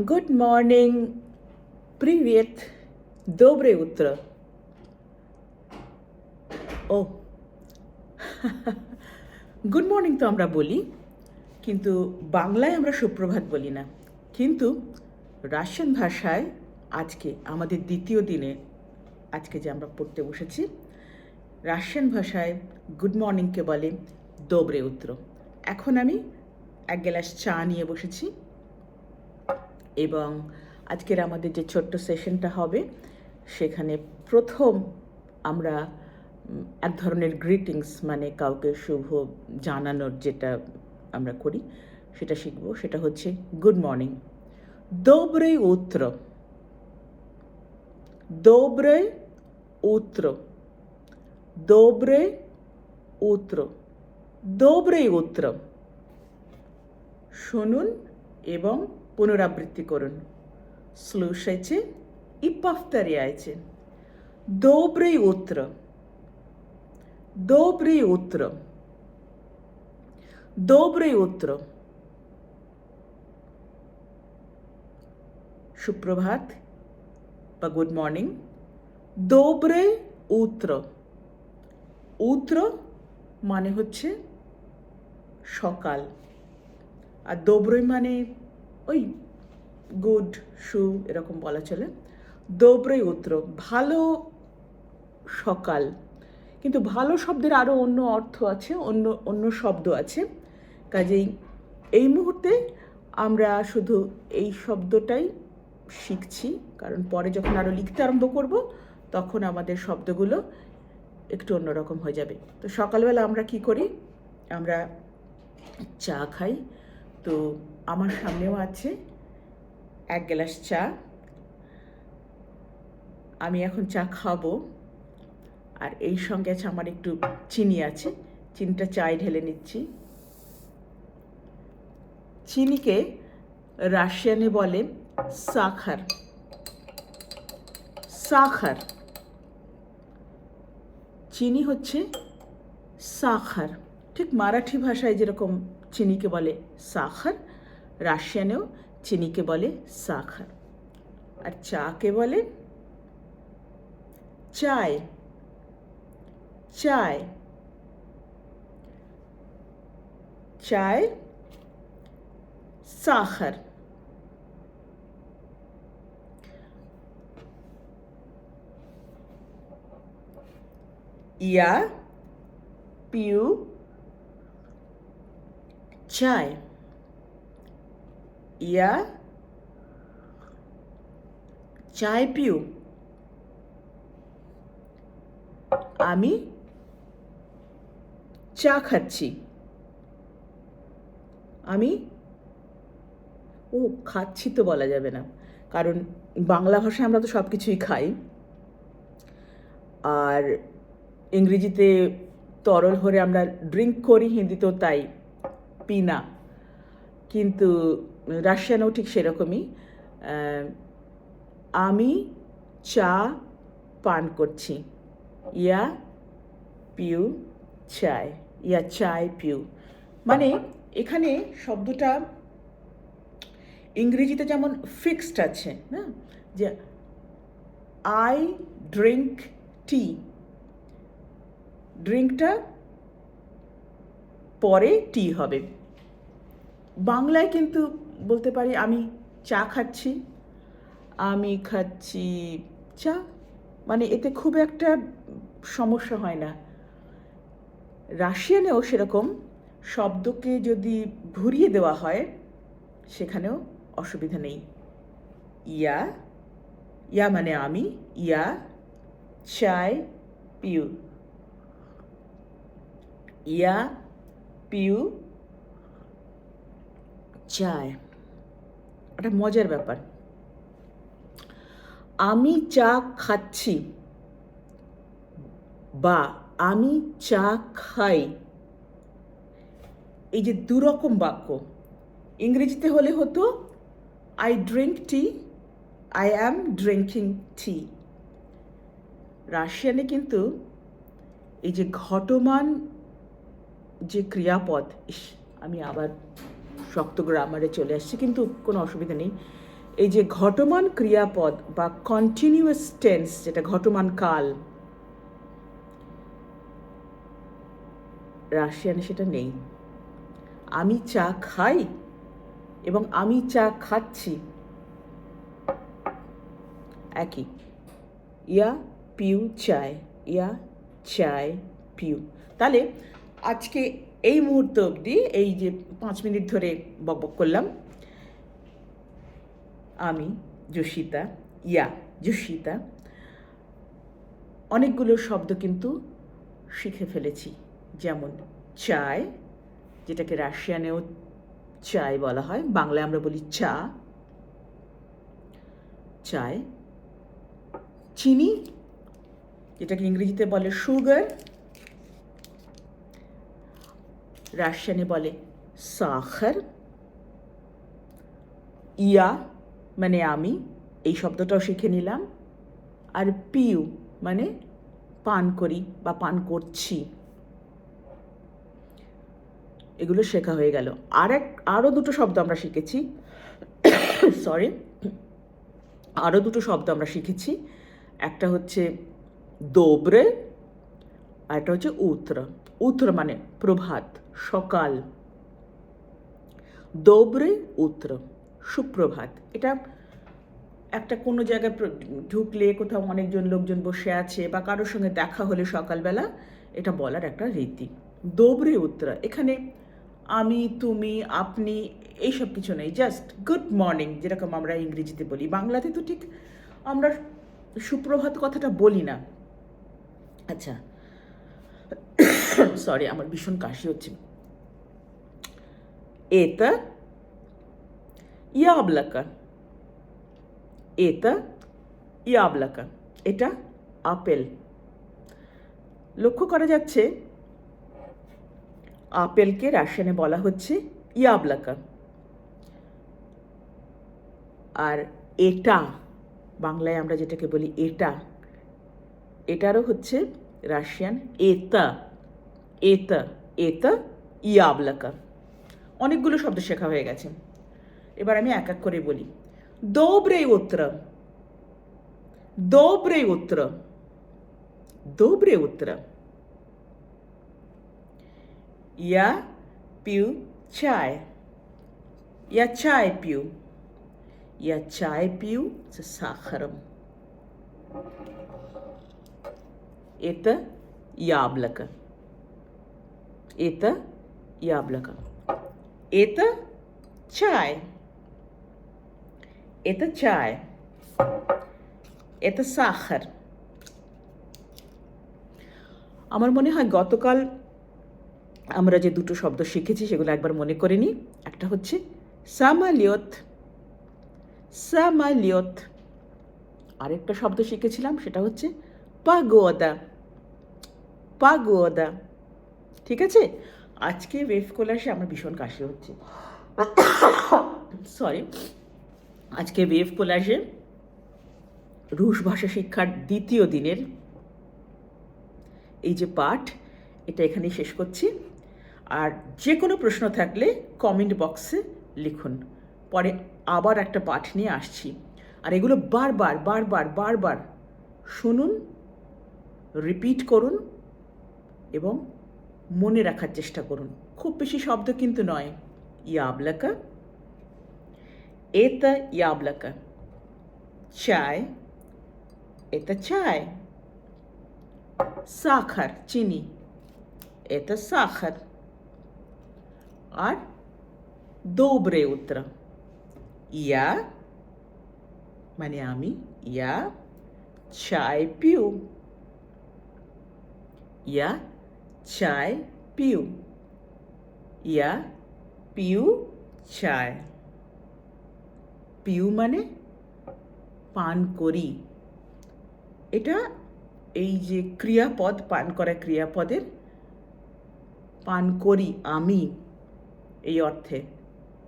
Good morning, привет, доброе утро. ও good morning তো আমরা বলি কিন্তু বাংলায় আমরা সুপ্রভাত বলি না কিন্তু রাশিয়ান ভাষায় আজকে আমাদের দ্বিতীয় দিনে আজকে যে আমরা পড়তে বসেছি রাশিয়ান ভাষায় গুড মর্নিংকে বলে দোবরে উত্তর এখন আমি এক গ্লাস চা নিয়ে বসেছি এবং আজকের আমাদের যে ছোট্ট সেশনটা হবে, সেখানে প্রথম আমরা এক ধরনের গ্রিটিংস মানে কাউকে শুভ জানানোর যেটা আমরা করি, সেটা শিখব। সেটা হচ্ছে গুড মর্নিং দোবরে উত্র দোবরে উত্র দোবরে উত্র দোবরে উত্র শুনুন এবং পুনরাবৃত্তি করুন Слушайте и повторяйте. Доброе утро. Доброе утро. Доброе утро. সুপ্রভাত বা গুড মর্নিং দোবরে উত্র উত্র মানে হচ্ছে সকাল আর দোবরই মানে ওই গুড শু এরকম বলা চলে। দোবরই উত্তর, ভালো সকাল। কিন্তু ভালো শব্দের আরও অন্য অর্থ আছে, অন্য অন্য শব্দ আছে। কাজেই এই মুহূর্তে আমরা শুধু এই শব্দটাই শিখছি, কারণ পরে যখন আরও লিখতে আরম্ভ করব, তখন আমাদের শব্দগুলো একটু অন্যরকম হয়ে যাবে। তো সকালবেলা আমরা কি করি? আমরা চা খাই। তো আমার সামনেও আছে। এক গ্লাস চা। আমি এখন চা খাব। আর এই সঙ্গে আছে আমার একটু চিনি আছে। চিনিটা চায় ঢেলে নিচ্ছি। চিনিকে রাশিয়ানে বলে সাখার। সাখার। চিনি হচ্ছে সাখার। ঠিক মারাঠি ভাষায় যেরকম চিনিকে বলে সাখার রাশিয়ানেও চিনিকে বলে সাখার। আর চাকে বলে? চায়। চায়। চায় সাখার। ইয়া পিউ চায়। ইয়া? চায় পিউ। আমি চা খাচ্ছি। আমি? ও, খাচ্ছি তো বলা যাবে না। কারণ বাংলা ভাষায় আমরা তো সব কিছুই খাই। আর ইংরেজিতে তরল হরে আমরা ড্রিঙ্ক করি, হিন্দিতেও তাই, পিনা। কিন্তু রাশিয়ানেও ঠিক সেরকমই। আমি চা পান করছি। ইয়া পিউ চায় ইয়া চায় পিউ। মানে এখানে শব্দটা ইংরেজিতে যেমন ফিক্সড আছে না যে আই ড্রিঙ্ক টি ড্রিঙ্কটা পরে টি হবে। বাংলায় কিন্তু বলতে পারি, আমি চা খাচ্ছি। আমি খাচ্ছি চা। মানে এতে খুব একটা সমস্যা হয় না। রাশিয়ানেও সেরকম শব্দকে যদি ঘুরিয়ে দেওয়া হয়, সেখানেও অসুবিধা নেই। ইয়া ইয়া মানে আমি, ইয়া, চাই, পিউ। ইয়া, পিউ চায় একটা মজার ব্যাপার। আমি চা খাচ্ছি বা আমি চা খাই, এই যে দুরকম বাক্য। ইংরেজিতে হলে হতো I drink tea I am drinking tea রাশিয়ানে কিন্তু এই যে ঘটমান যে ক্রিয়াপদ, ইস, আমি আবার শক্ত গ্রামারে চলে আসছি, কিন্তু কোনো অসুবিধা নেই। এই যে ঘটমান ক্রিয়াপদ বা কন্টিনিউয়াস টেন্স যেটা ঘটমান কাল, রাশিয়ানে সেটা নেই। আমি চা খাই এবং আমি চা খাচ্ছি। একই। ইয়া পিউ চায়, ইয়া চায় পিউ। তাহলে আজকে এই মুহূর্ত অবধি, এই যে পাঁচ মিনিট ধরে বকবক করলাম, আমি যোশিতা ইয়া যোশিতা অনেকগুলো শব্দ কিন্তু শিখে ফেলেছি। যেমন চায়, যেটাকে রাশিয়ানেও চায় বলা হয়, বাংলায় আমরা বলি চা। চায়, চিনি, যেটাকে ইংরেজিতে বলে সুগার রাশিয়ানে বলে, সাখার? ইয়া মানে আমি, এই শব্দটাও শিখে নিলাম। আর পিউ মানে পান করি বা পান করছি। এগুলো শেখা হয়ে গেল। আর এক আরও দুটো শব্দ আমরা শিখেছি। সরি। আরও দুটো শব্দ আমরা শিখেছি। একটা হচ্ছে দোবরে, আর একটা হচ্ছে উত্র উত্র মানে প্রভাত। সকাল। দোবরে উত্র, সুপ্রভাত। এটা একটা কোনো জায়গায় ঢুকলে কোথাও অনেকজন লোকজন বসে আছে বা কারোর সঙ্গে দেখা হলে সকালবেলা, এটা বলার একটা রীতি। দোবরে উত্তর এখানে আমি, তুমি, আপনি, এইসব কিছু নেই জাস্ট গুড মর্নিং যেরকম আমরা ইংরেজিতে বলি। বাংলাতে তো ঠিক আমরা সুপ্রভাত কথাটা বলি না। আচ্ছা। সরি আমার ভীষণ কাশি হচ্ছে এটা ইয়াবলাকা। এটা ইয়াবলাকা। এটা আপেল। লক্ষ্য করা যাচ্ছে, আপেলকে রাশিয়ানে বলা হচ্ছে ইয়াবলাকা। আর এটা, বাংলায় আমরা যেটাকে বলি এটা, এটারও হচ্ছে রাশিয়ান এতা। এতা এতা ইয়াবলাকা অনেকগুলো শব্দ শেখা হয়ে গেছে এবার আমি এক এক করে বলি দোবরে উত্তর দোবরে উত্তর দোবরে উত্তর Я пью чай. Я чай пью. Я чай пью с сахаром. Это яблоко. Это яблоко. Это чай. Это чай. Это сахар. আমার মনে হয় গতকাল আমরা যে দুটো শব্দ শিখেছি সেগুলো একবার মনে করে নিই একটা হচ্ছে সামালিয়ত সামালিয়ত আরেকটা শব্দ শিখেছিলাম সেটা হচ্ছে পাগোয়াদা পাগোয়াদা ঠিক আছে? আজকে ওয়েভ কোলাসে আমার ভীষণ কাশি হচ্ছে। সরি আজকে ওয়েভ কোলাসে রুশ ভাষা শিক্ষার দ্বিতীয় দিনের এই যে পাঠ, এটা এখানেই শেষ করছি। আর যে কোনো প্রশ্ন থাকলে কমেন্ট বক্সে লিখুন। পরে আবার একটা পাঠ নিয়ে আসছি। আর এগুলো বারবার বারবার বারবার শুনুন রিপিট করুন এবং মনে রাখার চেষ্টা করুন। খুব বেশি শব্দ কিন্তু নয়। ইয়াবলাকা? এটা ইয়াবলাকা। চায় এটা চায় সাখার, চিনি। এটা সাখার। আর দোবরে উত্তর। ইয়া মানে আমি। ইয়া চায় পিউ। ইয়া চায় পিউ। ইয়া পিউ চায় পিউ মানে পান করি। এটা এই যে ক্রিয়াপদ, পান করা ক্রিয়াপদের পান করি আমি এই অর্থে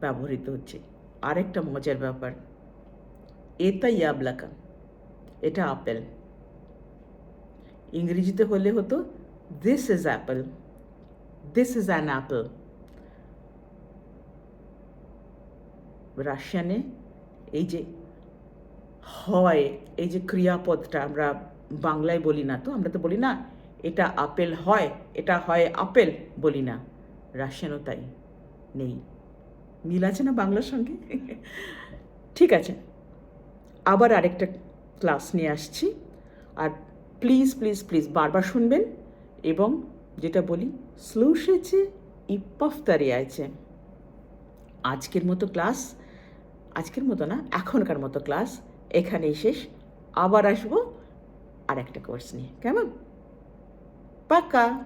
ব্যবহৃত হচ্ছে। আরেকটা মজার ব্যাপার। এটা ইয়াবলাকা, এটা আপেল। ইংরেজিতে হলে হতো this is apple this is an apple রাশিয়ানে এই যে হয়, এই যে ক্রিয়াপদটা আমরা বাংলায় বলি না তো, আমরা তো বলি না, এটা আপেল হয়, এটা হয় আপেল বলি না। রাশিয়ানও তাই, নেই। মিল আছে না বাংলার সঙ্গে? ঠিক আছে। আবার আরেকটা ক্লাস নিয়ে আসছি। আর প্লিজ প্লিজ প্লিজ বারবার শুনবেন। এবং যেটা বলি স্লুশেছে ইপফতারি আছে আজকের মতো ক্লাস, আজকের মতো না, এখনকার মতো ক্লাস, এখানেই শেষ। আবার আসব আর একটা কোর্স নিয়ে। কেমন? পাকা